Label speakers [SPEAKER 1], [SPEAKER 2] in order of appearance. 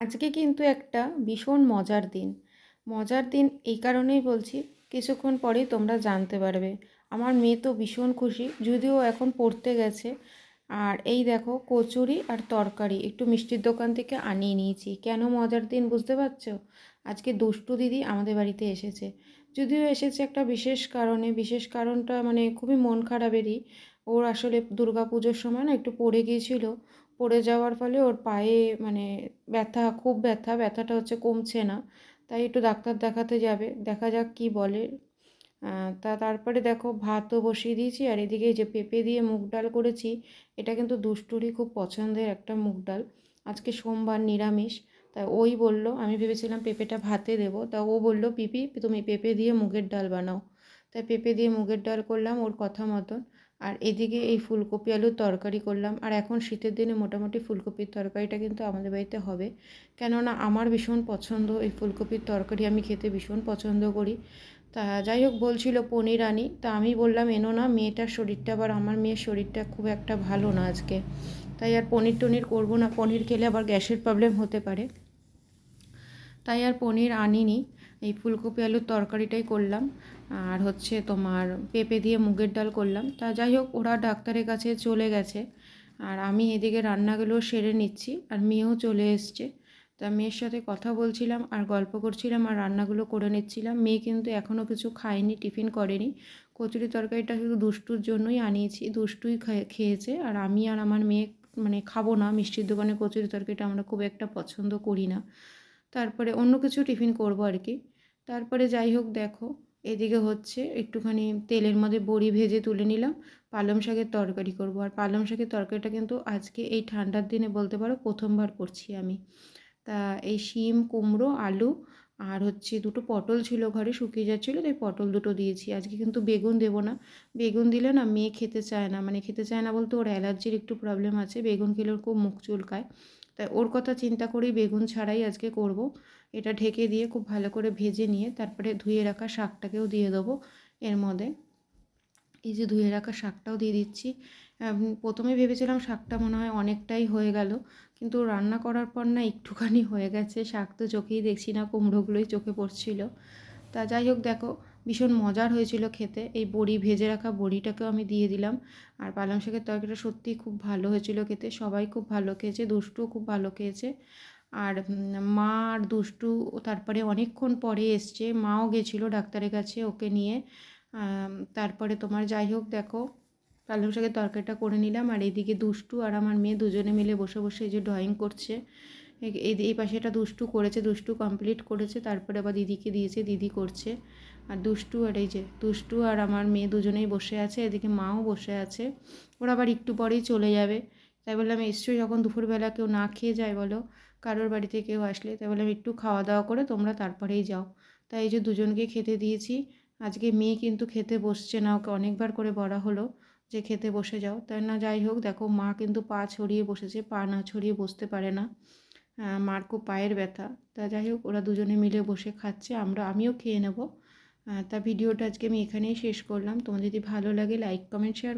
[SPEAKER 1] আজকে কিন্তু একটা ভীষণ মজার দিন। মজার দিন এই কারণেই বলছি, কিছুক্ষণ পরেই তোমরা জানতে পারবে। আমার মেয়ে তো ভীষণ খুশি, যদিও এখন পড়তে গেছে। আর এই দেখো, কচুরি আর তরকারি, একটু মিষ্টির দোকান থেকে আনিয়ে নিয়েছি। কেন মজার দিন বুঝতে পারছ? আজকে দুষ্টু দিদি আমাদের বাড়িতে এসেছে। যদিও এসেছে একটা বিশেষ কারণে, বিশেষ কারণটা মানে খুবই মন খারাপেরই। ওর আসলে দুর্গা পুজোর সময় না একটু পড়ে গিয়েছিল। পড়ে যাওয়ার ফলে ওর পায়ে মানে ব্যথা, খুব ব্যথা, ব্যথাটা হচ্ছে কমছে না। তাই একটু ডাক্তার দেখাতে যাবে, দেখা যাক কি বলে। তা তারপরে দেখো ভাতও বসিয়ে দিয়েছি আর এদিকে যে পেঁপে দিয়ে মুগ ডাল করেছি, এটা কিন্তু দুষ্টুরই খুব পছন্দের একটা মুগ ডাল। আজকে সোমবার নিরামিষ, তাই ওই বলল, আমি ভেবেছিলাম পেঁপেটা ভাতে দেবো, তা ও বলল, পিপি, তুমি পেঁপে দিয়ে মুগের ডাল বানাও। তাই পেঁপে দিয়ে মুগের ডাল করলাম ওর কথা মতন। আর এদিকে এই ফুলকপি আলুর তরকারি করলাম। আর এখন শীতের দিনে মোটামুটি ফুলকপির তরকারিটা কিন্তু আমাদের বাড়িতে হবে। কেননা আমার ভীষণ পছন্দ এই ফুলকপির তরকারি, আমি খেতে ভীষণ পছন্দ করি। তা যাই হোক, বলছিল পনির আনি। তা আমি বললাম, এনো না, মেয়েটার শরীরটা আবার আমার মেয়ের শরীরটা খুব একটা ভালো না আজকে। তাই আর পনির টনির করব না। পনির খেলে আবার গ্যাসের প্রবলেম হতে পারে। তাই আর পনির আনিনি। এই ফুলকপি আলুর তরকারিটাই করলাম। আর হচ্ছে তোমার পেঁপে দিয়ে মুগের ডাল করলাম। তা যাই হোক, ওরা ডাক্তারের কাছে চলে গেছে। আর আমি এদিকে রান্নাগুলো সেরে নিচ্ছি আর মেয়েও চলে এসছে। তা মেয়ের সাথে কথা বলছিলাম আর গল্প করছিলাম আর রান্নাগুলো করে নিচ্ছিলাম। মেয়ে কিন্তু এখনও কিছু খায়নি, টিফিন করেনি। কচুরি তরকারিটা শুধু দুষ্টুর জন্যই আনিয়েছি, দুষ্টুই খেয়েছে। আর আমি আর আমার মেয়ে মানে খাব না, মিষ্টির দোকানে কচুরি তরকারিটা আমরা খুব একটা পছন্দ করি না। তারপরে অন্য কিছু টিফিন করব আর কি। তারপরে যাই হোক, দেখো এদিকে হচ্ছে একটুখানি তেলের মধ্যে বড়ি ভেজে তুলে নিলাম। পালং শাকের তরকারি করব। আর পালং শাকের তরকারিটা কিন্তু আজকে এই ঠান্ডার দিনে বলতে পারো প্রথমবার করছি আমি। তা এই শিম, কুমড়ো, আলু আর হচ্ছে দুটো পটল ছিল ঘরে, শুকিয়ে যাচ্ছিল, তাই পটল দুটো দিয়েছি। আজকে কিন্তু বেগুন দেবো না। বেগুন দিলে না মেয়ে খেতে চায় না। মানে খেতে চায় না বলতে ওর অ্যালার্জির একটু প্রবলেম আছে। বেগুন খেলে ওর খুব মুখ চুলকায়। তাই ওর কথা চিন্তা করেই বেগুন ছাড়াই আজকে করব। এটা ঢেকে দিয়ে খুব ভালো করে ভেজে নিয়ে তারপরে ধুয়ে রাখা শাকটাকেও দিয়ে দেবো এর মধ্যে। এই যে ধুয়ে রাখা শাকটাও দিয়ে দিচ্ছি। প্রথমে ভেবেছিলাম শাকটা মনে হয় অনেকটাই হয়ে গেল, কিন্তু রান্না করার পর না একটুখানি হয়ে গেছে। শাক তো চোখেই দেখছি না, কুমড়োগুলোই চোখে পড়ছিল। তা যাই হোক, দেখো ভীষণ মজার হয়েছিল খেতে। এই বড়ি, ভেজে রাখা বড়িটাকেও আমি দিয়ে দিলাম। আর পালং শাকের তরকারিটা সত্যিই খুব ভালো হয়েছিল খেতে। সবাই খুব ভালো খেয়েছে, দুষ্টুও খুব ভালো খেয়েছে। আর মা আর দুষ্টু তারপরে অনেকক্ষণ পরে এসছে। মাও গেছিল ডাক্তারের কাছে ওকে নিয়ে। তারপরে তোমার যাই হোক দেখো, পালং শাকের তরকারিটা করে নিলাম। আর এদিকে দুষ্টু আর আমার মেয়ে দুজনে মিলে বসে বসে যে ড্রয়িং করছে। এই পাশে এটা দুষ্টু করেছে, দুষ্টু কমপ্লিট করেছে, তারপরে আবার দিদিকে দিয়েছে, দিদি করছে। আর দুষ্টু আর এই যে, দুষ্টু আর আমার মেয়ে দুজনেই বসে আছে, এদিকে মাও বসে আছে। ওরা আবার একটু পরেই চলে যাবে। তাই বললাম, এসছো যখন দুপুরবেলা, কেউ না খেয়ে যায় বলো। কারোর বাড়িতে কেউ আসলে? তাই বললাম, একটু খাওয়া দাওয়া করে তোমরা তারপরেই যাও। তাই এই যে দুজনকে খেতে দিয়েছি। আজকে মেয়ে কিন্তু খেতে বসছে না, ওকে অনেকবার করে বলা হলো যে, খেতে বসে যাও। তাই না, যাই হোক, দেখো মা কিন্তু পা ছড়িয়ে বসেছে, পা না ছড়িয়ে বসতে পারে না। মার খুব পায়ের ব্যথা। তা যাই হোক, ওরা দুজনে মিলে বসে খাচ্ছে, আমরা, আমিও খেয়ে নেব। তা ভিডিওটা আজকে আমি এখানেই শেষ করলাম। তোমার যদি ভালো লাগে লাইক কমেন্ট শেয়ার